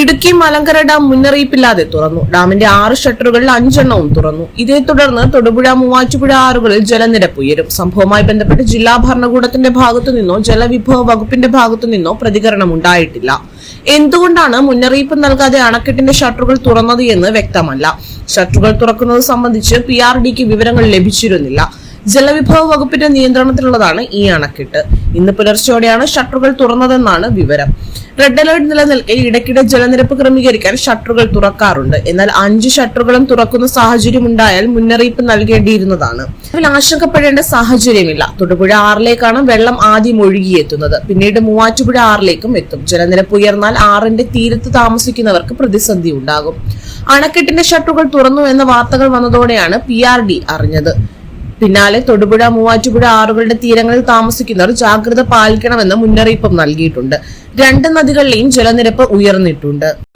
Idukki Malankara dam മുന്നറിയിപ്പില്ലാതെ തുറന്നു. ഡാമിന്റെ ആറ് ഷട്ടറുകളിൽ അഞ്ചെണ്ണവും തുറന്നു. ഇതേ തുടർന്ന് തൊടുപുഴ മൂവാറ്റുപുഴ ആറുകളിൽ ജലനിരപ്പ് ഉയരും. സംഭവവുമായി ബന്ധപ്പെട്ട് ജില്ലാ ഭരണകൂടത്തിന്റെ ഭാഗത്തു നിന്നോ ജലവിഭവ വകുപ്പിന്റെ ഭാഗത്തു നിന്നോ പ്രതികരണം ഉണ്ടായിട്ടില്ല. എന്തുകൊണ്ടാണ് മുന്നറിയിപ്പ് നൽകാതെ അണക്കെട്ടിന്റെ ഷട്ടറുകൾ തുറന്നത് എന്ന് വ്യക്തമല്ല. ഷട്ടറുകൾ തുറക്കുന്നത് സംബന്ധിച്ച് പി വിവരങ്ങൾ ലഭിച്ചിരുന്നില്ല. ജലവിഭവ വകുപ്പിന്റെ നിയന്ത്രണത്തിലുള്ളതാണ് ഈ അണക്കെട്ട്. ഇന്ന് പുലർച്ചെയോടെയാണ് ഷട്ടറുകൾ തുറന്നതെന്നാണ് വിവരം. റെഡ് അലർട്ട് നിലനിൽക്കെ ഇടയ്ക്കിടെ ജലനിരപ്പ് ക്രമീകരിക്കാൻ ഷട്ടറുകൾ തുറക്കാറുണ്ട്. എന്നാൽ അഞ്ച് ഷട്ടറുകളും തുറക്കുന്ന സാഹചര്യം ഉണ്ടായാൽ മുന്നറിയിപ്പ് നൽകേണ്ടിയിരുന്നതാണ്. അതിൽ ആശങ്കപ്പെടേണ്ട സാഹചര്യമില്ല. തൊടുപുഴ ആറിലേക്കാണ് വെള്ളം ആദ്യം ഒഴുകിയെത്തുന്നത്. പിന്നീട് മൂവാറ്റുപുഴ ആറിലേക്കും എത്തും. ജലനിരപ്പ് ഉയർന്നാൽ ആറിന്റെ തീരത്ത് താമസിക്കുന്നവർക്ക് പ്രതിസന്ധി ഉണ്ടാകും. അണക്കെട്ടിന്റെ ഷട്ടറുകൾ തുറന്നു എന്ന വാർത്തകൾ വന്നതോടെയാണ് പി അറിഞ്ഞത്. പിന്നാലെ തൊടുപുഴ മൂവാറ്റുപുഴ ആറുകളുടെ തീരങ്ങളിൽ താമസിക്കുന്നവർ ജാഗ്രത പാലിക്കണമെന്ന് മുന്നറിയിപ്പും നൽകിയിട്ടുണ്ട്. രണ്ട് നദികളിലെയും ജലനിരപ്പ് ഉയർന്നിട്ടുണ്ട്.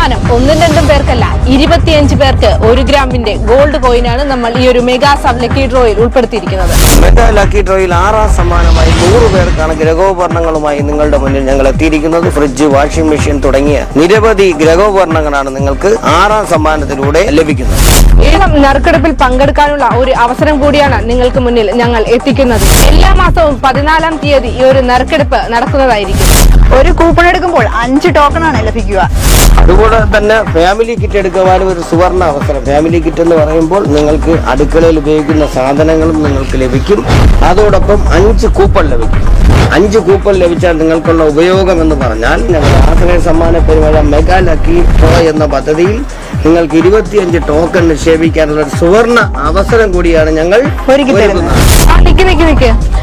സമ്മാനം ഒന്നും രണ്ടും പേർക്കല്ല ഇരുപത്തിയഞ്ച് പേർക്ക് ഒരു ഗ്രാമിന്റെ ഗോൾഡ് കോയിനാണ് നമ്മൾ ഈ ഒരു മെഗാ സബ് ലക്കി ഡ്രോയിൽ ഉൾപ്പെടുത്തിയിരിക്കുന്നത്. മെഗാ ലക്കി ഡ്രോയിൽ ആറാം സമ്മാനമായി നൂറ് പേർക്കാണ് ഗ്രഹോപകരണങ്ങളുമായി നിങ്ങളുടെ മുന്നിൽ ഞങ്ങൾ എത്തിയിരിക്കുന്നത്. ഫ്രിഡ്ജ് വാഷിംഗ് മെഷീൻ തുടങ്ങിയ നിരവധി ഗ്രഹോപകരണങ്ങളാണ് നിങ്ങൾക്ക് ആറാം സമ്മാനത്തിലൂടെ ലഭിക്കുന്നത്. ഈ നറുക്കെടുപ്പിൽ പങ്കെടുക്കാനുള്ള ഒരു അവസരം കൂടിയാണ് നിങ്ങൾക്ക് മുന്നിൽ ഞങ്ങൾ എത്തിക്കുന്നത്. എല്ലാ മാസവും പതിനാലാം തീയതി ഈ ഒരു നറുക്കെടുപ്പ് നടക്കുന്നതായിരിക്കും. ഒരു കൂപ്പൺ എടുക്കുമ്പോൾ അഞ്ച് ടോക്കൺ ആണ് ലഭിക്കുക. അതുപോലെ തന്നെ ഫാമിലി കിറ്റ് എടുക്കുവാനും ഒരു സുവർണ അവസരം. ഫാമിലി കിറ്റ് എന്ന് പറയുമ്പോൾ നിങ്ങൾക്ക് അടുക്കളയിൽ ഉപയോഗിക്കുന്ന സാധനങ്ങളും നിങ്ങൾക്ക് ലഭിക്കും. അതോടൊപ്പം അഞ്ച് കൂപ്പൺ ലഭിക്കും. അഞ്ച് കൂപ്പൺ ലഭിച്ചാൽ നിങ്ങൾക്കുള്ള ഉപയോഗം എന്ന് പറഞ്ഞാൽ ഞങ്ങൾ ആശ്രയ സമ്മാന പരിപാടി മെഗാ ലക്കി ഡ്രോ എന്ന പദ്ധതിയിൽ നിങ്ങൾക്ക് ഇരുപത്തിയഞ്ച് ടോക്കൺ നിക്ഷേപിക്കാനുള്ള ഒരു സുവർണ അവസരം കൂടിയാണ് ഞങ്ങൾ ഒരുക്കി തരുന്നത്.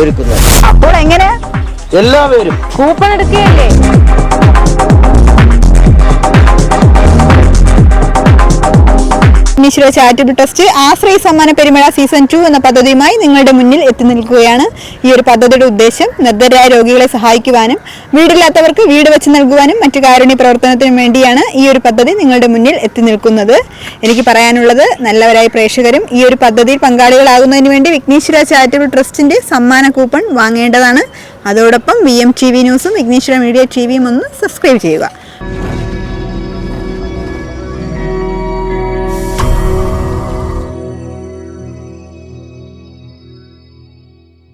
ഒരുക്കുന്നത്. അപ്പോൾ എങ്ങനെ? എല്ലാവരും കൂപ്പൺ എടുക്കുകയല്ലേ? മിശ്ര ചാരിറ്റബിൾ ട്രസ്റ്റ് ആശ്രയ സമ്മാന പെരുമഴ സീസൺ ടു എന്ന പദ്ധതിയുമായി നിങ്ങളുടെ മുന്നിൽ എത്തി നിൽക്കുകയാണ്. ഈ ഒരു പദ്ധതിയുടെ ഉദ്ദേശം നിർദ്ധരായ രോഗികളെ സഹായിക്കുവാനും വീടില്ലാത്തവർക്ക് വീട് വെച്ച് നൽകുവാനും മറ്റു കാരുണ്യ പ്രവർത്തനത്തിനും വേണ്ടിയാണ് ഈ ഒരു പദ്ധതി നിങ്ങളുടെ മുന്നിൽ എത്തി നിൽക്കുന്നത്. എനിക്ക് പറയാനുള്ളത് നല്ലവരായ പ്രേക്ഷകരും ഈ ഒരു പദ്ധതിയിൽ പങ്കാളികളാകുന്നതിന് വേണ്ടി വിഘ്നേശ്വര ചാരിറ്റബിൾ ട്രസ്റ്റിന്റെ സമ്മാന കൂപ്പൺ വാങ്ങേണ്ടതാണ്. അതോടൊപ്പം വി എം ടി വി ന്യൂസും വിഘ്നേശ്വര മീഡിയ ടി വിയും ഒന്ന് സബ്സ്ക്രൈബ് ചെയ്യുക.